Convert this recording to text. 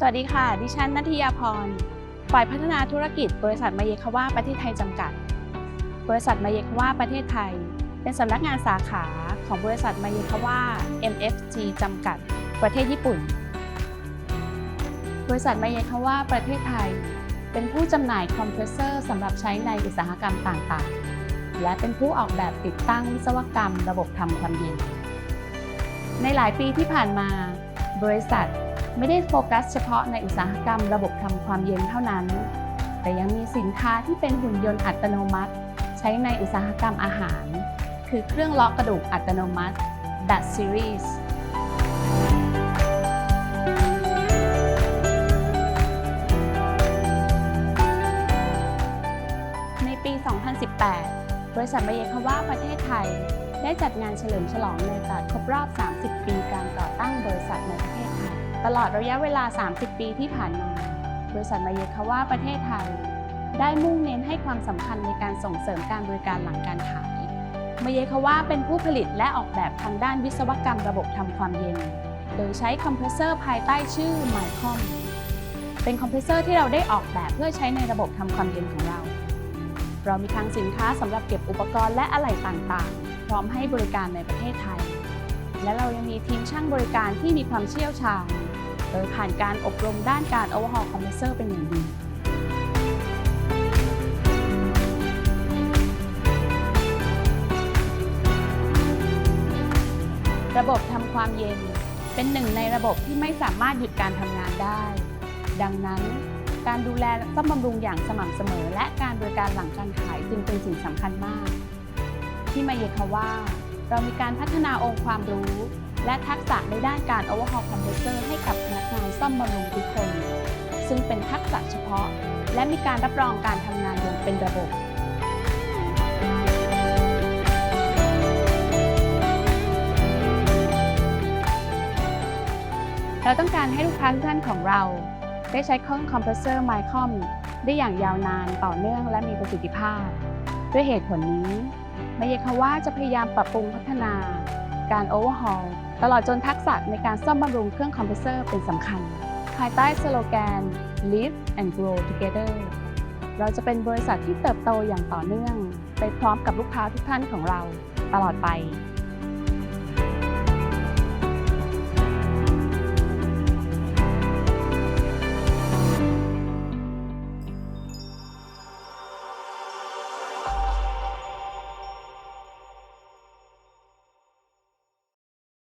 สวัสดีค่ะ ดิฉันนัทยาพร ฝ่ายพัฒนาธุรกิจ บริษัทมาเยคาว่าประเทศไทยจำกัด บริษัทมาเยคาว่าประเทศไทย เป็นสำนักงานสาขาของบริษัทมาเยคาว่า MFG จำกัด ประเทศญี่ปุ่น บริษัทมาเยคาว่าประเทศไทย เป็นผู้จำหน่ายคอมเพรสเซอร์สำหรับใช้ในอุตสาหกรรมต่างๆ และเป็นผู้ออกแบบติดตั้งวิศวกรรม ระบบทำความเย็น ในหลายปีที่ผ่านมา บริษัท ไม่ได้โฟกัสเฉพาะในอุตสาหกรรมระบบทำความเย็นเท่านั้น แต่ยังมีสินค้าที่เป็นหุ่นยนต์อัตโนมัติ ใช้ในอุตสาหกรรมอาหาร คือเครื่องล็อกกระดูกอัตโนมัติ DAT Series ในปี 2018 บริษัทมาเยคาว่าประเทศไทย ได้จัดงานเฉลิมฉลองในโอกาสครบรอบ 30 ปีการก่อ ตลอดระยะเวลา 30 ปีที่ผ่านมา บริษัทมาเยคาว่าประเทศไทย ได้มุ่งเน้นให้ความสำคัญในการส่งเสริมการบริการหลังการขายมาเยคาว่าเป็นผู้ผลิตและออกแบบทางด้านวิศวกรรมระบบทำความเย็น โดยใช้คอมเพรสเซอร์ภายใต้ชื่อ m y c o m เป็นคอมเพรสเซอร์ที่เราได้ออกแบบเพื่อใช้ในระบบทำความเย็นของเรา เรามีคลังสินค้าสำหรับเก็บอุปกรณ์และอะไหล่ต่างๆ พร้อมให้บริการในประเทศไทยและเรายังมีทีมช่างบริการที่มีความเชี่ยวชาญ ผ่านการอบรมด้านการ overhaul compressor เป็นอย่างดีระบบทำความเย็นเป็นหนึ่งในระบบที่ไม่สามารถหยุดการทำงานได้ ดังนั้น การดูแลซ่อมบำรุงอย่างสม่ำเสมอ และการบริการหลังการขายจึงเป็นสิ่งสำคัญมาก ที่มาเยคาว่า เรามีการพัฒนาองค์ความรู้ และทักษะในด้านการ overhaul compressor ให้กับพนักงานซ่อมบำรุงทุกคน ซึ่งเป็นทักษะเฉพาะ และมีการรับรองการทำงานอย่างเป็นระบบเราต้องการให้ลูกค้าทุกท่านของเรา ได้ใช้เครื่องคอมเพรสเซอร์ไมคอมได้อย่างยาวนานต่อเนื่องและมีประสิทธิภาพ ด้วยเหตุผลนี้มาเยคาว่าจะพยายามปรับปรุงพัฒนา การโอเวอร์ฮอล ตลอดจนทักษะในการซ่อมบำรุงเครื่องคอมเพรสเซอร์เป็นสำคัญ ภายใต้สโลแกน Live and Grow Together เราจะเป็นบริษัทที่เติบโตอย่างต่อเนื่อง ไปพร้อมกับลูกค้าทุกท่านของเราตลอดไป